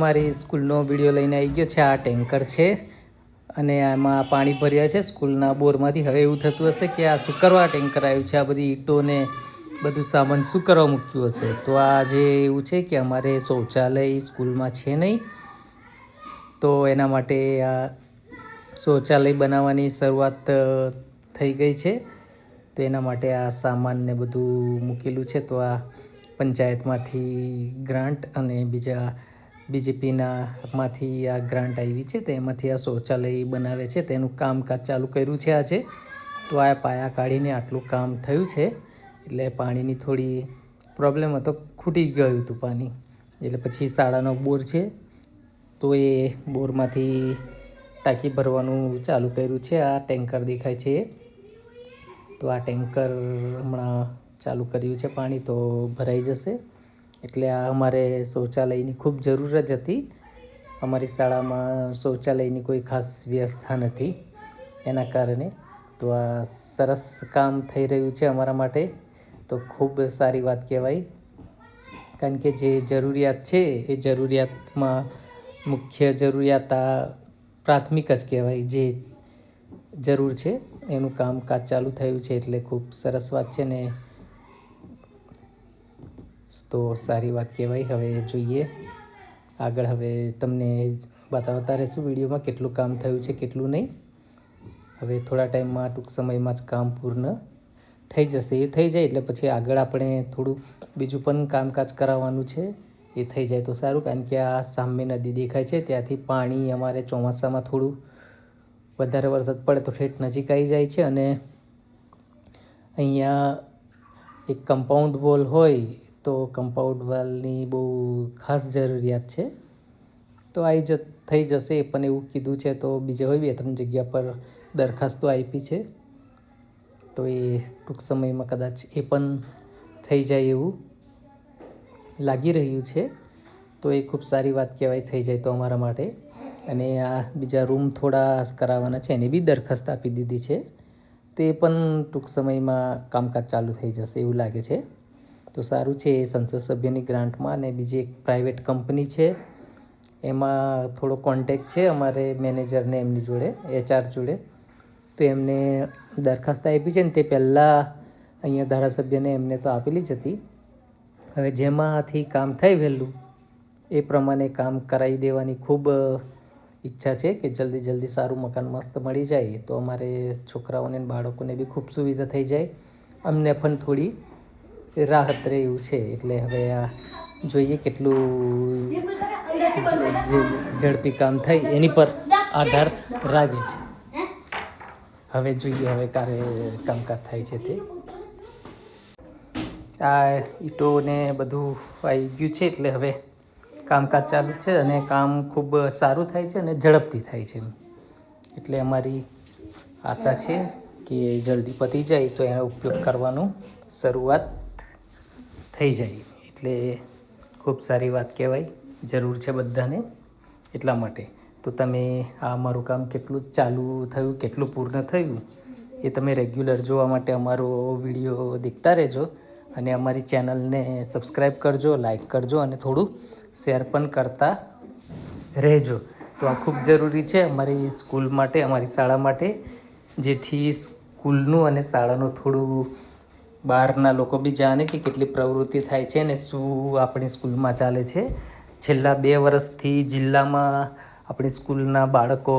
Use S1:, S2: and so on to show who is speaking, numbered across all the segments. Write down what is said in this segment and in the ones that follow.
S1: મારી સ્કૂલનો વીડિયો લઈને આવી ગયો છે. આ ટેન્કર છે અને આમાં પાણી ભર્યા છે સ્કૂલના બોરમાંથી. હવે એવું થતું હશે કે આ શું કરવા ટેન્કર આવ્યું છે? આ બધી ઈંટો ને બધું સામાન શું કરવા મૂક્યું હશે? તો આ જે એવું છે કે અમારે શૌચાલય સ્કૂલમાં છે નહીં. તો એના માટે આ શૌચાલય બનાવવાની શરૂઆત થઈ ગઈ છે. તો એના માટે આ સામાન ને બધું મૂકેલું છે. તો આ પંચાયતમાંથી ગ્રાન્ટ અને બીજા બીજેપીના માંથી આ ગ્રાન્ટ આવી છે તો એમાંથી આ શૌચાલય બનાવે છે, તેનું કામકાજ ચાલુ કર્યું છે આજે. તો આ પાયા કાઢીને આટલું કામ થયું છે, એટલે પાણીની થોડી પ્રોબ્લેમ હતો, ખૂટી ગયું હતું પાણી. એટલે પછી શાળાનો બોર છે, તો એ બોરમાંથી ટાંકી ભરવાનું ચાલુ કર્યું છે, આ ટેન્કર દેખાય છે. તો આ ટેન્કર હમણાં ચાલુ કર્યું છે પાણી, તો ભરાઈ જશે. એટલે આ અમારે શૌચાલયની ખૂબ જરૂર જ હતી. અમારી શાળામાં શૌચાલયની કોઈ ખાસ વ્યવસ્થા નથી. એના કારણે તો આ સરસ કામ થઈ રહ્યું છે અમારા માટે. તો ખૂબ સારી વાત કહેવાય. કારણ કે જે જરૂરિયાત છે એ જરૂરિયાતમાં મુખ્ય જરૂરિયાત આ પ્રાથમિક જ કહેવાય. જે જરૂર છે એનું કામકાજ ચાલુ થયું છે એટલે ખૂબ સરસ વાત છે ને તો સારી વાત કહેવાય. હવે જોઈએ. આગળ હવે તમને બતાવતા રહેશું વિડીયોમાં કેટલું કામ થયું છે, કેટલું નહીં. હવે થોડા ટાઈમમાં, ટૂંક સમયમાં જ કામ પૂર્ણ થઈ જશે. એ થઈ જાય એટલે પછી આગળ આપણે થોડું બીજું પણ કામકાજ કરાવવાનું છે. એ થઈ જાય તો સારું, કારણ કે આ સામે નદી દેખાય છે, ત્યાંથી પાણી અમારે ચોમાસામાં થોડું વધારે વરસાદ પડે તો ઠેઠ નજીક આવી જાય છે અને અહીંયા એક કમ્પાઉન્ડ વોલ હોય તો કમ્પાઉન્ડ વાલની બહુ ખાસ જરૂરિયાત છે. તો આવી જ થઈ જશે, પણ એવું કીધું છે તો બીજે હોય બે ત્રણ જગ્યા પર દરખાસ્તો આપી છે. તો એ ટૂંક સમયમાં કદાચ એ પણ થઈ જાય એવું લાગી રહ્યું છે. તો એ ખૂબ સારી વાત કહેવાય થઈ જાય તો અમારા માટે. અને આ બીજા રૂમ થોડા કરાવવાના છે, એની બી દરખાસ્ત આપી દીધી છે. તે પણ ટૂંક સમયમાં કામકાજ ચાલુ થઈ જશે એવું લાગે છે. તો સારું છે એ સંસદ સભ્યની ગ્રાન્ટમાં અને બીજી એક પ્રાઇવેટ કંપની છે. એમાં થોડો કોન્ટેક છે અમારે મેનેજરને એમની જોડે એચઆર જોડે. તો એમને દરખાસ્ત આપી છે ને તે પહેલાં અહીંયા ધારાસભ્યને એમને તો આપેલી જ હતી. હવે જેમાંથી કામ થાય વહેલું, એ પ્રમાણે કામ કરાવી દેવાની ખૂબ ઈચ્છા છે કે જલ્દી જલ્દી સારું મકાન મસ્ત મળી જાય. તો અમારે છોકરાઓને બાળકોને બી ખૂબ સુવિધા થઈ જાય. અમને પણ થોડી રાહત રહ્યું છે. એટલે હવે આ જોઈએ કેટલું જે ઝડપી કામ થાય એની પર આધાર રાખે છે. હવે જોઈએ હવે ક્યારે કામકાજ થાય છે તે. આ ઈટો ને બધું આવી ગયું છે એટલે હવે કામકાજ ચાલુ છે અને કામ ખૂબ સારું થાય છે અને ઝડપથી થાય છે એટલે અમારી આશા છે કે જલ્દી પતી જાય તો એનો ઉપયોગ કરવાનું શરૂઆત થઈ જાય. એટલે ખૂબ સારી વાત કહેવાય. જરૂર છે બધાને એટલા માટે. તો તમે આ અમારું કામ કેટલું ચાલુ થયું, કેટલું પૂર્ણ થયું, એ તમે રેગ્યુલર જોવા માટે અમારો વીડિયો દેખતા રહેજો અને અમારી ચેનલને સબસ્ક્રાઈબ કરજો લાઈક કરજો અને થોડું શેર પણ કરતા રહેજો. તો આ ખૂબ જરૂરી છે અમારી સ્કૂલ માટે, અમારી શાળા માટે, જેથી સ્કૂલનું અને શાળાનું થોડું બહારના લોકો બી જાણે કે કેટલી પ્રવૃત્તિ થાય છે ને શું આપણી સ્કૂલમાં ચાલે છે. છેલ્લા બે વર્ષથી જિલ્લામાં આપણી સ્કૂલના બાળકો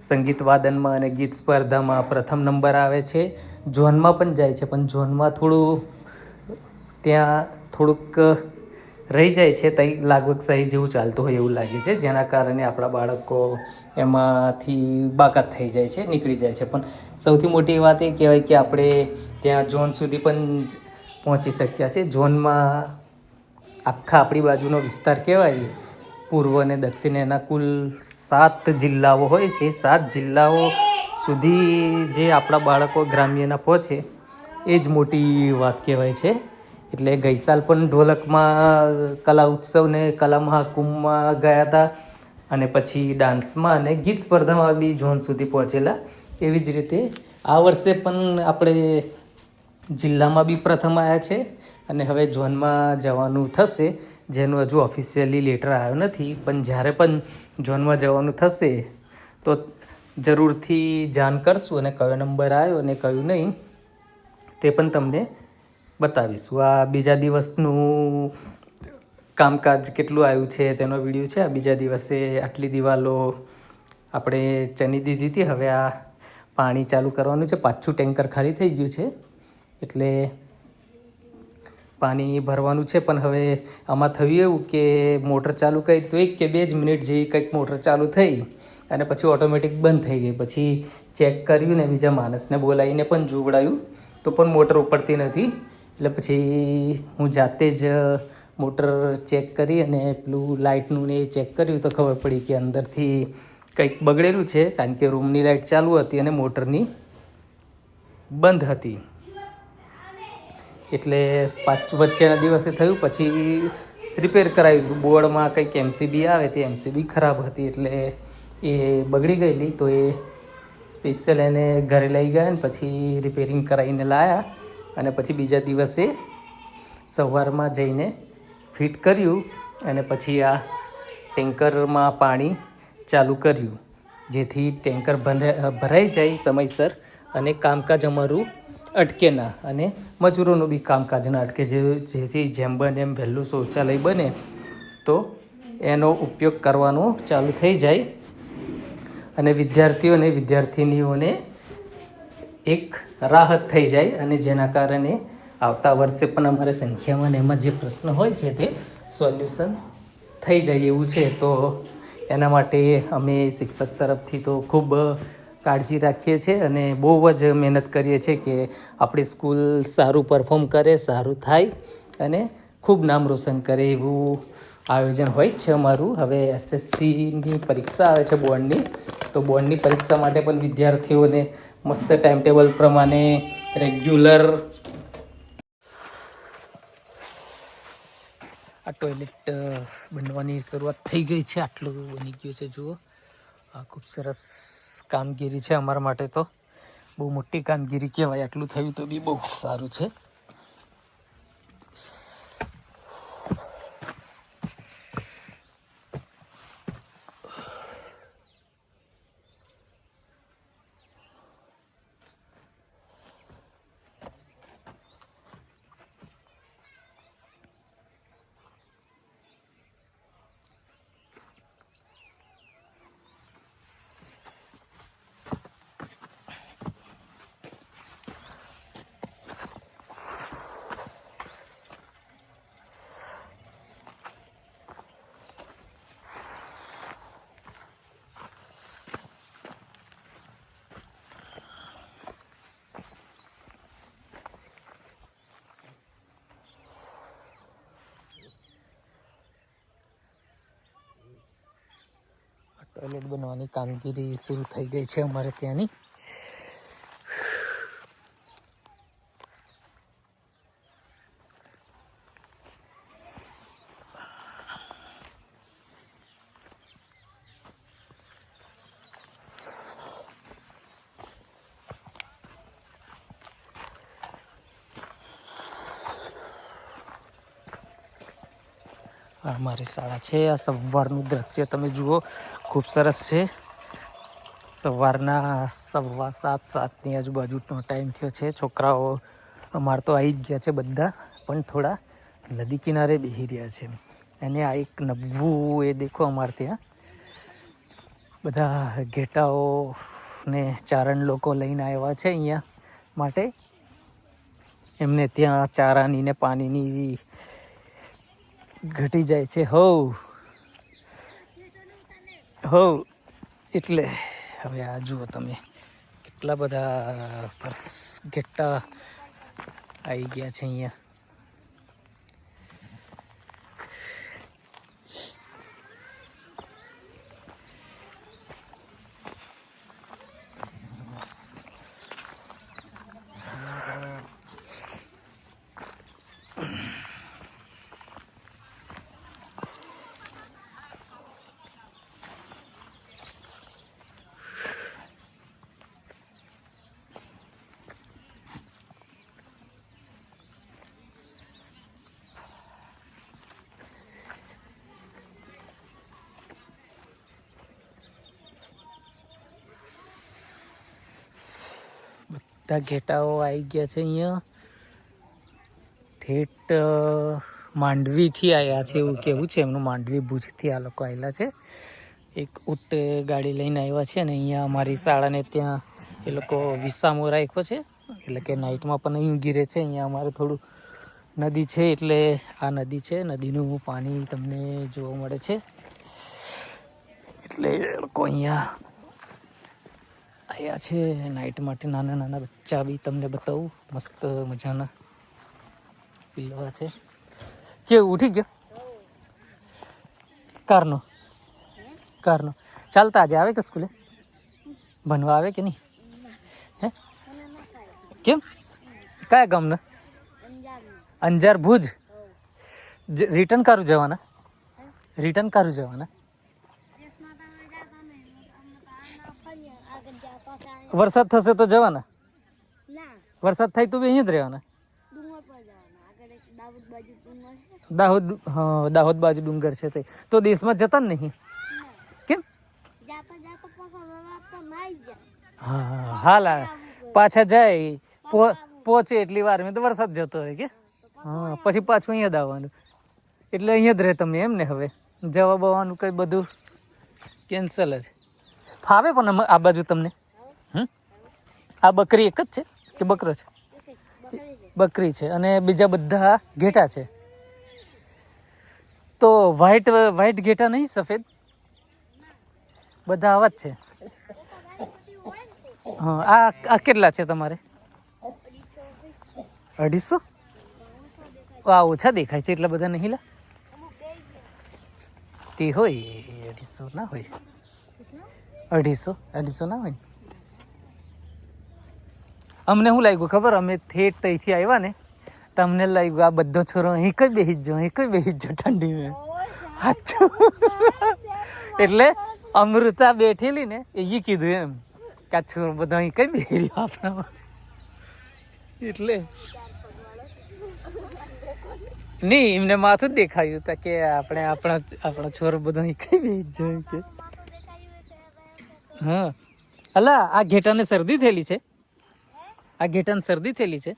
S1: સંગીત વાદનમાં અને ગીત સ્પર્ધામાં પ્રથમ નંબર આવે છે. ઝોનમાં પણ જાય છે, પણ ઝોનમાં થોડું ત્યાં થોડુંક રહી જાય છે તઈ લાગવગ સહી જેવું ચાલતું હોય એવું લાગે છે, જેના કારણે આપણા બાળકો એમાંથી બાકાત થઈ જાય છે, નીકળી જાય છે. પણ સૌથી મોટી વાત એ કહેવાય કે આપણે ત્યાં ઝોન સુધી પણ પહોંચી શક્યા છે. ઝોનમાં આખા આપણી બાજુનો વિસ્તાર કહેવાય, પૂર્વ અને દક્ષિણ એના કુલ સાત જિલ્લાઓ હોય છે. સાત જિલ્લાઓ સુધી જે આપણા બાળકો ગ્રામ્યના પહોંચે, એ જ મોટી વાત કહેવાય છે. એટલે ગઈ સાલ પણ ઢોલકમાં, કલા ઉત્સવને, કલા મહાકુંભમાં ગયા હતા અને પછી ડાન્સમાં અને ગીત સ્પર્ધામાં બી ઝોન સુધી પહોંચેલા. એવી જ રીતે આ વર્ષે પણ આપણે જિલ્લામાં બી પ્રથમ આવ્યા છે અને હવે ઝોનમાં જવાનું થશે, જેનું હજુ ઓફિશિયલી લેટર આવ્યો નથી, પણ જ્યારે પણ ઝોનમાં જવાનું થશે, તો જરૂરથી જાણ કરશું અને કયો નંબર આવ્યો અને કયું નહીં, તે પણ તમને બતાવીશું. આ બીજા દિવસનું કામકાજ કેટલું આવ્યું છે તેનો વીડિયો છે. આ બીજા દિવસે આટલી દિવાલો આપણે ચની દીધી હતી. હવે આ પાણી ચાલુ કરવાનું છે. પાછું ટેન્કર ખાલી થઈ ગયું છે. એટલે પાણી ભરવાનું છે. પણ હવે આમાં થયું એવું કે મોટર ચાલુ કરી તો એક કે બે જ મિનિટ જેવી કંઈક મોટર ચાલુ થઈ અને પછી ઓટોમેટિક બંધ થઈ ગઈ. પછી ચેક કર્યું ને બીજા માણસને બોલાવીને પણ જોવડાયું. તો પણ મોટર ઉપડતી નથી. એટલે પછી હું જાતે જ મોટર ચેક કરી અને પેલું લાઇટનું ને એ ચેક કર્યું તો ખબર પડી કે અંદરથી કંઈક બગડેલું છે, કારણ કે રૂમની લાઇટ ચાલુ હતી અને મોટરની બંધ હતી. એટલે પાંચ, વચ્ચેના દિવસે થયું, પછી રિપેર કરાવ્યું હતું. બોર્ડમાં કંઈક એમસીબી આવે તે એમસીબી ખરાબ હતી એટલે એ બગડી ગયેલી. તો એ સ્પેશિયલ એને ઘરે લઈ ગયા ને પછી રિપેરિંગ કરાવીને લાવ્યા અને પછી બીજા દિવસે સવારમાં જઈને ફિટ કર્યું અને પછી આ ટેન્કરમાં પાણી ચાલુ કર્યું, જેથી ટેન્કર ભરા- ભરાઈ જાય સમયસર અને કામકાજ અમારું અટકે ના અને મજૂરોનું બી કામકાજ ના અટકે. જે, જેથી જેમ બને એમ વહેલું શૌચાલય બને, તો એનો ઉપયોગ કરવાનો ચાલુ થઈ જાય. અને વિદ્યાર્થીઓ અને વિદ્યાર્થિનીઓને એક રાહત થઈ જાય અને જેના કારણે આવતા વર્ષે પણ અમારે સંખ્યામાં એમાં જે પ્રશ્ન હોય છે તે સોલ્યુશન થઈ જાય એવું છે. તો એના માટે અમે શિક્ષક તરફથી તો ખૂબ કાળજી રાખીએ છીએ અને બહુ જ મહેનત કરીએ છીએ કે આપણી સ્કૂલ સારું પરફોર્મ કરે, સારું થાય અને ખૂબ નામ રોશન કરે એવું આયોજન હોય જ છે અમારું. હવે એસએસસીની પરીક્ષા આવે છે બોર્ડની. તો બોર્ડની પરીક્ષા માટે પણ વિદ્યાર્થીઓને મસ્ત ટાઈમ ટેબલ પ્રમાણે રેગ્યુલર આ ટોયલેટ બનવાની શરૂઆત થઈ ગઈ છે. આટલું બની ગયું છે, જુઓ. આ ખૂબ સરસ કામગીરી છે અમારા માટે તો. બહુ મોટી કામગીરી કહેવાય. આટલું થયું તો બી બહુ સારું છે. ટોયલેટ બનવાની કામગીરી શરૂ થઈ ગઈ છે અમારે ત્યાંની. અમારી શાળા છે, આ સવારનું દ્રશ્ય તમે જુઓ. ખૂબ સરસ છે. સવારના સવા સાત, સાતની આજુબાજુનો ટાઈમ થયો છે. છોકરાઓ અમાર તો આવી જ ગયા છે બધા, પણ થોડા નદી કિનારે બેસી રહ્યા છે. અને આ એક નવું એ દેખો અમારે ત્યાં. બધા ઘેટાઓ ને ચારણ લોકો લઈને આવ્યા છે અહીંયા માટે. એમને ત્યાં ચારાની ને પાણીની ઘટી જાય છે. હો હો એટલે હવે આ જુઓ તમે કેટલા બધા સરસ ઘેટા આવી ગયા છે અહીંયા. બધા ઘેટાઓ આવી ગયા છે અહીંયા. ઠેઠ માંડવીથી આવ્યા છે એવું કેવું છે. એમનું માંડવી ભુજથી આ લોકો આવેલા છે. એક ઊંટ ગાડી લઈને આવ્યા છે અને અહીંયા અમારી શાળાને ત્યાં એ લોકો વિસામો રાખ્યો છે. એટલે કે નાઇટમાં પણ અહીં ઊંઘી રહે છે. અહીંયા અમારે થોડું નદી છે એટલે આ નદી છે. નદીનું પાણી તમને જોવા મળે છે. એટલે એ લોકો અહીંયા આવ્યા છે નાઇટ માટે નાના નાના બચ્ચા બી તમને બતાવું. મસ્ત મજાના પીલવા છે. કેવું ઉઠી ગયો? કારનો? કારનો. ચાલતા આજે આવે કે સ્કૂલે? ભણવા આવે કે નહીં? હે? કેમ? કયા ગામના? અંજાર ભુજ. રિટર્ન કારું જવાના? રિટર્ન કારું જવાના? વરસાદ થશે તો જવાના? વરસાદ થાય તો બી અહીંયા જ રહેવાના? દાહોદ હા દાહોદ બાજુ ડુંગર છે તે. તો દેશમાં જતા જ નહીં? કેમ? હા હાલ પાછા જાય. પહોંચે એટલી વાર. મેં તો વરસાદ જતો હોય કે? હા પછી પાછું અહીંયા જ આવવાનું. એટલે અહીંયા જ રહે તમે એમ ને હવે. જવા બવાનું કંઈ બધું. કેન્સલ જ. ફાવે પણ આ બાજુ તમને? આ બકરી એક જ છે? કે બકરો છે? બકરી છે. અને બીજા બધા ઘેટા છે. તો વ્હાઈટ વ્હાઈટ ઘેટા નહીં, સફેદ? બધા આવા જ છે. હા, આ આ કેટલા છે તમારે? અઢીસો? આ ઓછા દેખાય છે એટલા બધા નહીં લા. તે હોય, અઢીસો ના હોય. અઢીસો અઢીસો ના હોય. અમને શું લાગ્યું ખબર? અમે થેટ તઈથી આવ્યા ને તમને લાગ્યું આ બધો છોરો અહીં કઈ બેસી જ અહીં કઈ બેસી જો ઠંડીમાં સાચું. એટલે અમૃતા બેઠેલી ને એ કીધું એમ કે આ છોરો બધો અહીં કઈ બેસી રહ્યો આપણામાં. એટલે નહીં, એમને માથું જ દેખાયું તા કે આપણે આપણા આપણો છોરો બધો અહીં કઈ બેસી જ કે. હા. અલા, આ ઘેટાને શરદી થયેલી છે. આ ઘેટાને શરદી થયેલી છે.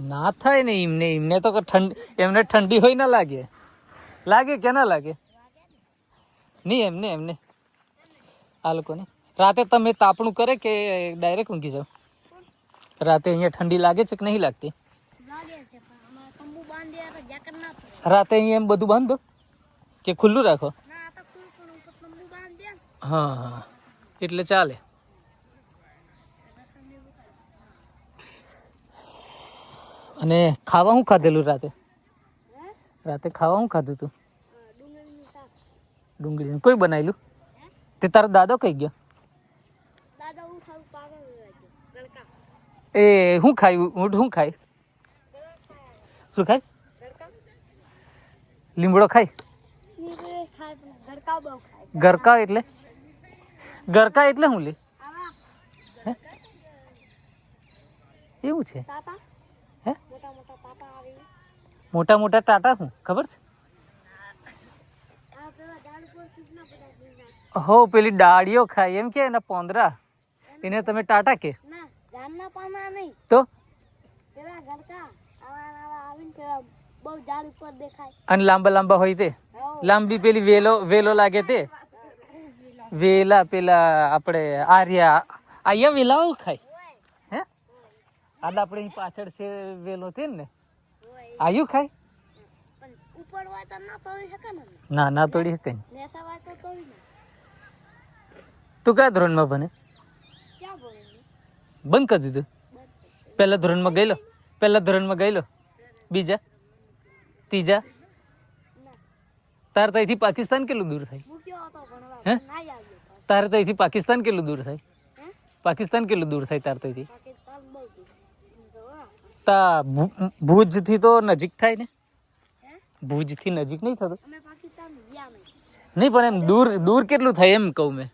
S1: ના થાય ને એમને એમને તો ઠંડી એમને ઠંડી હોય ના લાગે. લાગે કે ના લાગે? નહીં એમને એમને. આ લોકોને. રાતે તમે તાપણું કરે કે ડાયરેક્ટ ઊંઘી જાઓ? રાતે અહીંયા ઠંડી લાગે છે કે નહીં લાગતી? રાતે અહીંયા એમ બધું બાંધો? કે ખુલ્લું રાખો? હા હા. એટલે ચાલે. અને ખાવા શું ખાધેલું રાતે? રાતે ખાવા શું ખાધું તું? ડુંગળી કોઈ બનાવેલું તે તારો દાદો કઈ ગયો? એ શું ખાયું ઊંટ શું ખાય? શું ખાય? લીમડો ખાય ગરકા એટલે? ગરકા એટલે શું લે? એવું છે? હે? મોટા મોટા ટાટા શું ખબર છે? હો પેલી ડાળીઓ ખાય. એમ કે એના પોંદરા. એને તમે ટાટા કે? તો? અને લાંબા લાંબા હોય તે. લાંબી પેલી વેલો વેલો લાગે તે. વેલા પેલા આપણે આર્યા. આયા વેલાઓ ખાય? હે? આડા આપણે પાછળ છે વેલો તે ને? આયુ ખાય? ના ના તોડી શકે. તું કયા ધોરણમાં ભણે? બંધ કરી દીધું. પહેલા ધોરણમાં ગયેલો? પહેલા ધોરણમાં ગયેલો? બીજા? ત્રીજા? તાર તો અહીંથી પાકિસ્તાન કેટલું દૂર થાય? હે તારે તો અહીંથી પાકિસ્તાન કેટલું દૂર થાય? પાકિસ્તાન કેટલું દૂર થાય તારે તો અહીંથી? તા ભુજથી તો નજીક થાય ને? ભુજથી નજીક નહીં થતું? નહીં પણ એમ દૂર દૂર કેટલું થાય એમ કહું મેં.